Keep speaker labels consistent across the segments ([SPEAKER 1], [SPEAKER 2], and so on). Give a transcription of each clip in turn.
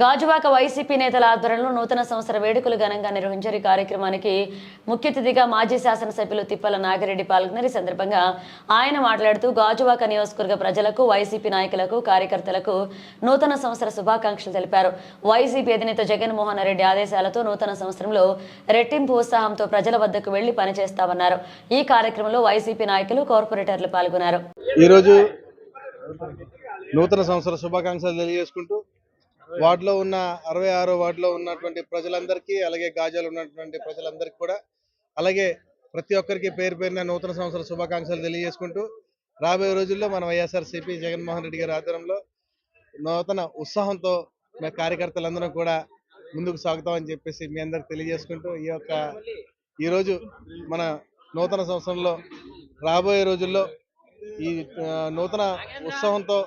[SPEAKER 1] Gajuwaka YCP నేతల ఆధ్వర్యంలో నూతన సంవత్సర వేడుకలు ఘనంగా నిర్వహించారు. ఈ కార్యక్రమానికి ముఖ్య అతిథిగా మాజీ శాసనసభ్యులు తిప్పల నాగిరెడ్డి పాల్గొన్నారు. ఈ సందర్భంగా ఆయన మాట్లాడుతూ గాజువాక నియోజకవర్గ ప్రజలకు వైసీపీ నాయకులకు కార్యకర్తలకు నూతన సంవత్సర శుభాకాంక్షలు తెలిపారు. వైసీపీ అధినేత జగన్మోహన్ రెడ్డి ఆదేశాలతో నూతన సంవత్సరంలో రెట్టింపు ఉత్సాహంతో ప్రజల వద్దకు వెళ్ళి పనిచేస్తామన్నారు. ఈ కార్యక్రమంలో వైసీపీ నాయకులు కార్పొరేటర్లు పాల్గొన్నారు.
[SPEAKER 2] ఈరోజు నూతన సంవత్సర శుభాకాంక్షలు తెలియజేసుకుంటూ వార్డులో ఉన్న అరవై ఆరో వార్డులో ఉన్నటువంటి ప్రజలందరికీ అలాగే గాజాలు ఉన్నటువంటి ప్రజలందరికీ కూడా అలాగే ప్రతి ఒక్కరికి పేరు పేరున నూతన సంవత్సర శుభాకాంక్షలు తెలియజేసుకుంటూ రాబోయే రోజుల్లో మన వైఎస్ఆర్సీపీ జగన్మోహన్ రెడ్డి గారి ఆధ్వర్యంలో నూతన ఉత్సాహంతో మా కార్యకర్తలందరం కూడా ముందుకు సాగుతామని చెప్పేసి మీ అందరికి తెలియజేసుకుంటూ ఈ యొక్క ఈరోజు మన నూతన సంవత్సరంలో రాబోయే రోజుల్లో ఈ నూతన ఉత్సవంతో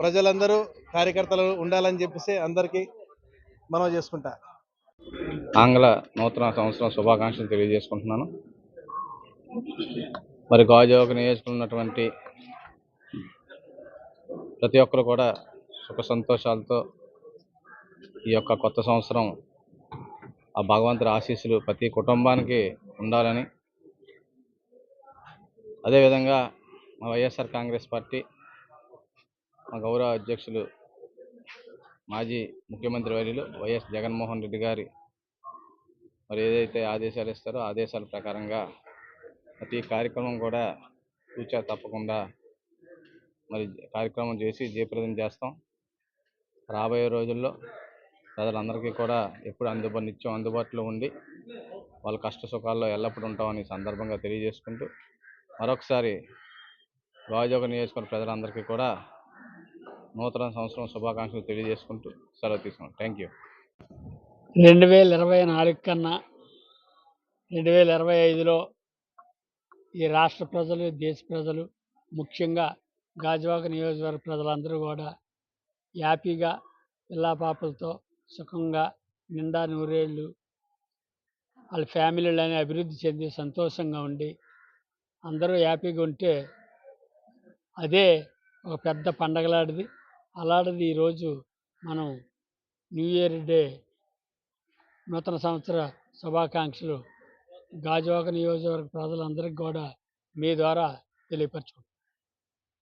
[SPEAKER 2] ప్రజలందరూ కార్యకర్తలు ఉండాలని చెప్పేసి అందరికీ మనం చేసుకుంటా.
[SPEAKER 3] ఆంగ్ల నూతన సంవత్సరం శుభాకాంక్షలు తెలియజేసుకుంటున్నాను. మరి గాజువాక నియోజకమైనటువంటి ప్రతి ఒక్కరు కూడా సుఖ సంతోషాలతో ఈ యొక్క కొత్త సంవత్సరం ఆ భగవంతుడి ఆశీస్సులు ప్రతి కుటుంబానికి ఉండాలని. అదేవిధంగా మా వైఎస్ఆర్ కాంగ్రెస్ పార్టీ మా గౌరవ అధ్యక్షులు మాజీ ముఖ్యమంత్రి వర్యులు వైఎస్ జగన్మోహన్ రెడ్డి గారి మరి ఏదైతే ఆదేశాలు ఇస్తారో ఆదేశాల ప్రకారంగా ప్రతి కార్యక్రమం కూడా కూర్చో తప్పకుండా మరి కార్యక్రమం చేసి జయప్రదం చేస్తాం. రాబోయే రోజుల్లో ప్రజలందరికీ కూడా ఎప్పుడు అందుబాటు నిత్యం అందుబాటులో ఉండి వాళ్ళ కష్ట సుఖాల్లో ఎల్లప్పుడూ ఉంటామని సందర్భంగా తెలియజేసుకుంటూ మరొకసారి రాజోగ నియోజకవర్గ ప్రజలందరికీ కూడా నూతన సంవత్సరం శుభాకాంక్షలు తెలియజేసుకుంటూ సెలవు తీసుకున్నాం. థ్యాంక్ యూ
[SPEAKER 4] రెండు వేల ఇరవై నాలుగు కన్నా రెండు వేల ఇరవై ఐదులో ఈ రాష్ట్ర ప్రజలు దేశ ప్రజలు ముఖ్యంగా గాజువాక నియోజకవర్గ ప్రజలందరూ కూడా హ్యాపీగా పిల్లా పాపలతో సుఖంగా నిండా నూరేళ్ళు వాళ్ళ ఫ్యామిలీలని అభివృద్ధి చెంది సంతోషంగా ఉండి అందరూ హ్యాపీగా ఉంటే అదే ఒక పెద్ద పండగలాంటిది అలాంటిది ఈరోజు మనం న్యూ ఇయర్ డే నూతన సంవత్సర శుభాకాంక్షలు. గాజువాక నియోజకవర్గ ప్రజలందరికీ కూడా మీ ద్వారా తెలియపరచుకుంటున్నాను